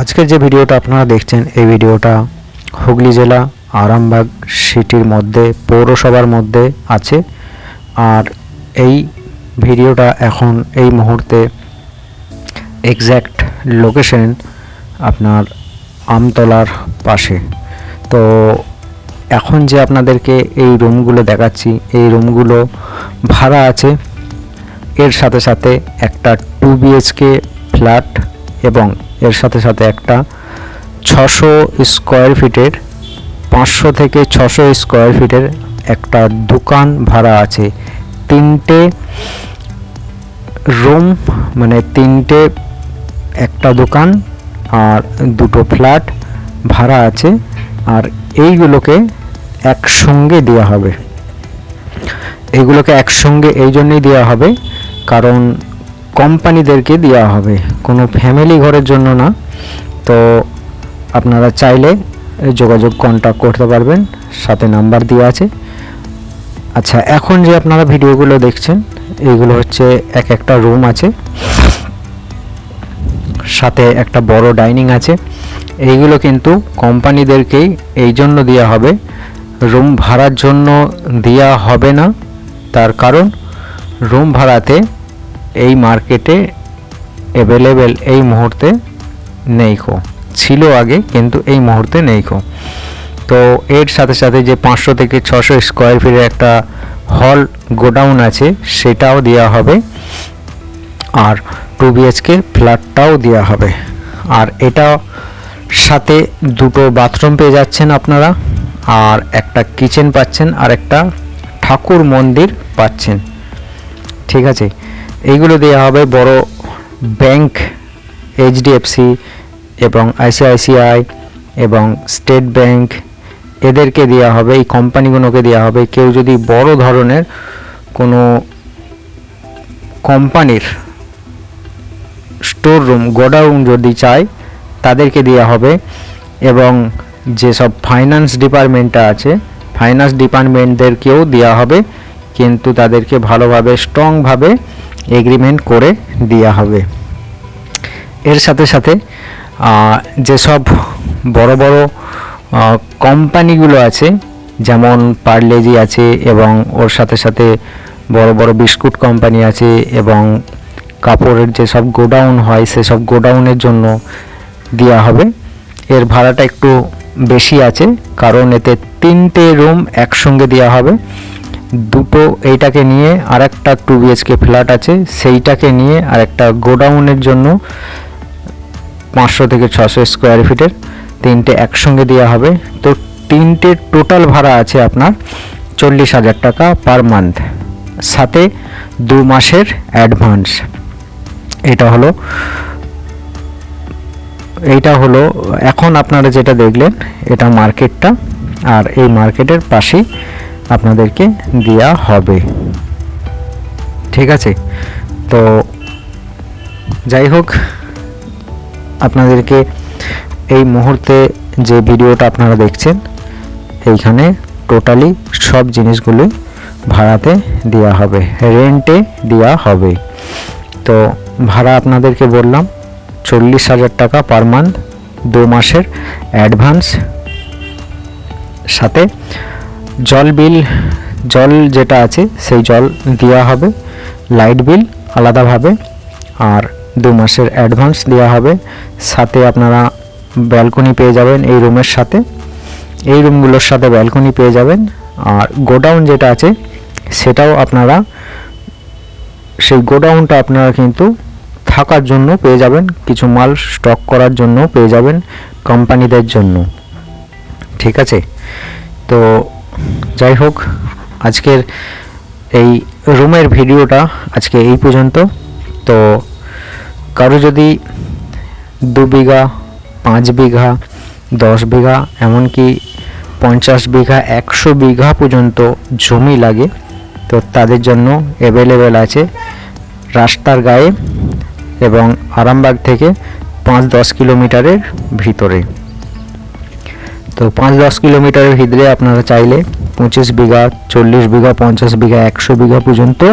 আজকের যে ভিডিওটা আপনারা দেখছেন, এই ভিডিওটা হুগলি জেলা আরামবাগ সিটির মধ্যে, পৌরসভার মধ্যে আছে। আর এই ভিডিওটা এখন এই মুহূর্তে এক্স্যাক্ট লোকেশন আপনার আমতলার পাশে। তো এখন যে আপনাদেরকে এই রুমগুলো দেখাচ্ছি, এই রুমগুলো ভাড়া আছে। এর সাথে সাথে একটা টু বিএইচকে ফ্ল্যাট এবং এর সাথে সাথে একটা ছশো স্কোয়ার ফিটের, পাঁচশো থেকে ছশো স্কোয়ার ফিটের একটা দোকান ভাড়া আছে। তিনটে রুম মানে তিনটে একটা দোকান আর দুটো ফ্ল্যাট ভাড়া আছে আর এইগুলোকে একসঙ্গে দেওয়া হবে। এইগুলোকে একসঙ্গে এই জন্যই দেওয়া হবে কারণ কোম্পানিদেরকে দেওয়া হবে। কোনো ফ্যামিলি ঘরের জন্য না। তো আপনারা চাইলে যোগাযোগ কন্ট্যাক্ট করতে পারবেন। সাথে নাম্বার দেওয়া আছে। আচ্ছা এখন যে আপনারা ভিডিওগুলো দেখছেন, এইগুলো হচ্ছে এক একটা রুম আছে। সাথে একটা বড় ডাইনিং আছে। এইগুলো কিন্তু কোম্পানিদেরকেই এই জন্য দেওয়া হবে। রুম ভাড়ার জন্য দেওয়া হবে না। তার কারণ রুম ভাড়াতে এই মার্কেটে অ্যাভেলেবেল এই মুহূর্তে নেই খো। ছিল আগে, কিন্তু এই মুহূর্তে নেই খো। তো এর সাথে সাথে যে পাঁচশো থেকে ছশো স্কোয়ার ফিটের একটা হল গোডাউন আছে, সেটাও দেওয়া হবে। আর টু বিএচকে ফ্ল্যাটটাও দেওয়া হবে। আর এটা সাথে দুটো বাথরুম পেয়ে যাচ্ছেন আপনারা। আর একটা কিচেন পাচ্ছেন, আর একটা ঠাকুর মন্দির পাচ্ছেন। ঠিক আছে? এইগুলো দেওয়া হবে বড় ব্যাংক এইচডিএফসি এবং আইসিআইসিআই এবং স্টেট ব্যাংক। এদেরকে দেওয়া হবে, এই কোম্পানিগুলোকে দেওয়া হবে। কেউ যদি বড় ধরনের কোনো কোম্পানির স্টোর রুম গোডাউন যদি চায়, তাদেরকে দেওয়া হবে এবং যেসব ফাইন্যান্স ডিপার্টমেন্টটা আছে, ফাইন্যান্স ডিপার্টমেন্টদেরকেও দেওয়া হবে। কিন্তু তাদেরকে ভালোভাবে, স্ট্রংভাবে এগ্রিমেন্ট করে দেওয়া হবে। এর সাথে সাথে যেসব বড় বড় কোম্পানিগুলো আছে, যেমন পার্লেজি আছে এবং ওর সাথে সাথে বড় বড় বিস্কুট কোম্পানি আছে এবং কাপড়ের যেসব গোডাউন হয়, সেসব গোডাউনের জন্য দেওয়া হবে। এর ভাড়াটা একটু বেশি আছে, কারণ এতে তিনটে রুম একসঙ্গে দেওয়া হবে। দুটো এইটাকে নিয়ে আর একটা টু বিএচকে ফ্ল্যাট আছে, সেইটাকে নিয়ে আর একটা গোডাউনের জন্য পাঁচশো থেকে ছশো স্কোয়ার ফিটের তিনটে একসঙ্গে দেওয়া হবে। তো তিনটে টোটাল ভাড়া আছে আপনার চল্লিশ হাজার টাকা পার মান্থ সাথে দু মাসের অ্যাডভান্স এটা হলো, এইটা হলো, এখন আপনারা যেটা দেখলেন, এটা মার্কেটটা আর এই মার্কেটের পাশেই আপনাদেরকে দেওয়া হবে। ঠিক আছে? তো যাই হোক, আপনাদেরকে এই মুহূর্তে যে ভিডিওটা আপনারা দেখছেন, এইখানে টোটালি সব জিনিসগুলি ভাড়াতে দেওয়া হবে, রেন্টে দেওয়া হবে। তো ভাড়া আপনাদেরকে বললাম, চল্লিশ হাজার টাকা পার মান্থ, দু মাসের অ্যাডভান্স। সাথে জল বিল, জল যেটা আছে সেই জল দেওয়া হবে, লাইট বিল আলাদাভাবে, আর দু মাসের অ্যাডভান্স দেওয়া হবে। সাথে আপনারা ব্যালকনি পেয়ে যাবেন এই রুমের সাথে। এই রুমগুলোর সাথে ব্যালকনি পেয়ে যাবেন। আর গোডাউন যেটা আছে, সেটাও আপনারা, সেই গোডাউনটা আপনারা কিন্তু থাকার জন্য পেয়ে যাবেন। কিছু মাল স্টক করার জন্য পেয়ে যাবেন কোম্পানিদের জন্য। ঠিক আছে? তো যাই হোক আজকের এই রুমের ভিডিওটা আজকে এই পর্যন্ত। তো কারও যদি দু বিঘা, পাঁচ বিঘা, দশ বিঘা, এমনকি পঞ্চাশ বিঘা, একশো বিঘা পর্যন্ত জমি লাগে, তো তাদের জন্য অ্যাভেলেবেল আছে রাস্তার গায়ে এবং আরামবাগ থেকে পাঁচ দশ কিলোমিটারের ভিতরে। তো পাঁচ দশ কিলোমিটারের ভিতরে আপনারা চাইলে পঁচিশ বিঘা, চল্লিশ বিঘা, পঞ্চাশ বিঘা, একশো বিঘা পর্যন্ত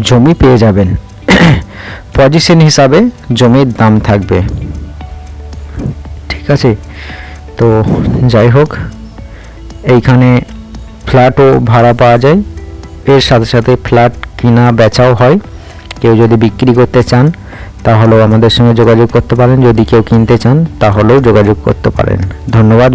জমি পেয়ে যাবেন। পজিশন হিসাবে জমির দাম থাকবে। ঠিক আছে? তো যাই হোক, এইখানে ফ্ল্যাটও ভাড়া পাওয়া যায়। এর সাথে সাথে ফ্ল্যাট কিনা বেচাও হয়। কেউ যদি বিক্রি করতে চান, তাহলেও আমাদের সঙ্গে যোগাযোগ করতে পারেন। যদি কেউ কিনতে চান, তাহলেও যোগাযোগ করতে পারেন। ধন্যবাদ